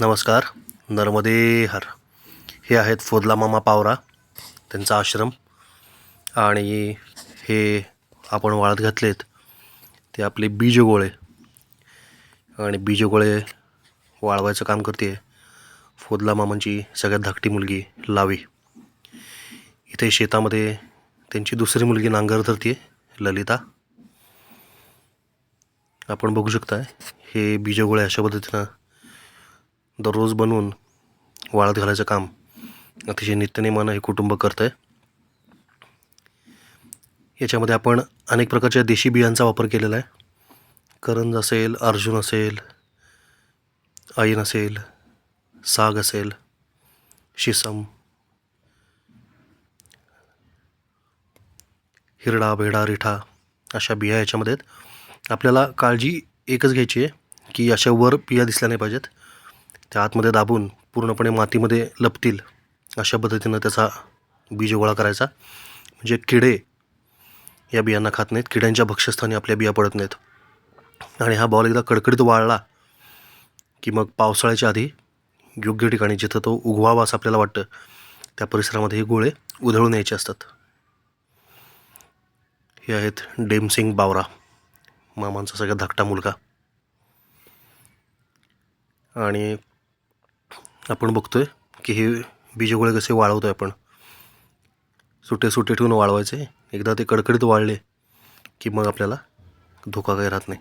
नमस्कार नर्मदे हर. हे आहेत फोदला मामा पावरा त्यांचा आश्रम. आणि हे आपण वाळत घातलेत ते आपले बीजगोळे आणि बीजगोळे वाळवायचं काम करते. फोदला मामांची सगळ्यात धाकटी मुलगी लावी. इथे शेतामध्ये त्यांची दुसरी मुलगी नांगर धरते ललिता. आपण बघू शकता हे बीजगोळे अशा पद्धतीनं दररोज बनवून वाळत घालायचं काम अतिशय नित्यनेमानं हे कुटुंब करतं आहे याच्यामध्ये आपण अनेक प्रकारच्या देशी बियांचा वापर केलेला आहे. करंज असेल अर्जुन असेल ऐन असेल साग असेल शिसम हिरडा भेडा रिठा अशा बिया याच्यामध्ये आहेत. आपल्याला काळजी एकच घ्यायची आहे की अशा वर बिया दिसल्या नाही पाहिजेत. त्या आतमध्ये दाबून पूर्णपणे मातीमध्ये लपतील अशा पद्धतीनं त्याचा बीज गोळा करायचा. म्हणजे किडे या बियांना खात नाहीत. किड्यांच्या भक्ष्यस्थानी आपल्या बिया पडत नाहीत. आणि हा बॉल एकदा कडकडीत वाळला की मग पावसाळ्याच्या आधी योग्य ठिकाणी जिथं तो उगवावा असं आपल्याला वाटतं त्या परिसरामध्ये हे गोळे उधळून यायचे असतात. हे आहेत डेमसिंग बावरा मामांचा सगळ्यात धाकटा मुलगा. आणि आपण बघतो आहे की हे बीजगोळे कसे वाळवतो आहे आपण. सुटे सुटे ठेवून वाळवायचे. एकदा ते कडकडीत वाळले की मग आपल्याला धोका काही राहत नाही.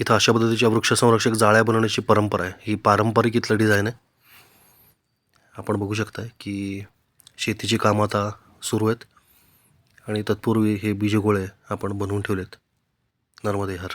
इथं अशा पद्धतीच्या वृक्ष संरक्षक जाळ्या बनवण्याची परंपरा आहे. ही पारंपरिक इथलं डिझाईन आहे. आपण बघू शकताय की शेतीची कामं आता सुरू आहेत. आणि तत्पूर्वी हे बीजगोळे आपण बनवून ठेवलेत. नर्मदे हर.